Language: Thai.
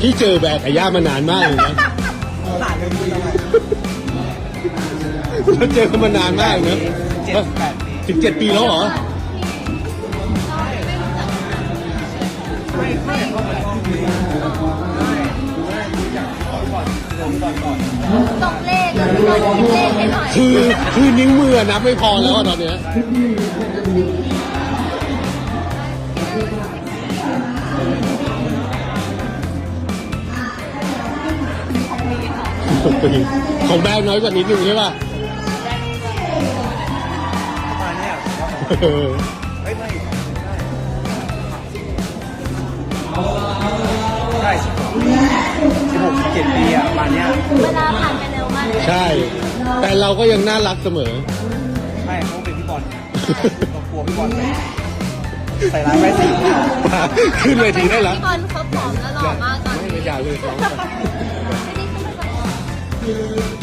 พี่เจอแบกกับย่ามานานมากเลยนะหลานเราเจอกันมานานมากเลยนะเจ็ดแปดปีสิบเจ็ดปีแล้วเหรอไม่ไม่เขาเหมือนห้องนี้ไม่ไม่รู้จักเดินก่อนก่อนตกเลขอะพี่บอลคิดเลขให้หน่อย คือคือนิ้วมือนับไม่พอแล้วตอนเนี้ย ของแบรนด์น้อยกว่านิดนึงใช่ป่ะประมาณเนี้ยเออเฮ้ยไม่ใช่สิบหกสิบหกสิบเจ็ดปีอะประมาณเนี้ยเวลาผ่านไปเร็วมากใช่ แต่เราก็ยังน่ารักเสมอไม่เขาเป็นพี่บอลเรากลัวพี่บอลไปใส่ร้ายไปสิขึ้นเวทีได้แล้วพี่บอลเขาผอมและหล่อมากตอนไม่นี้ไม่อยากเลย เ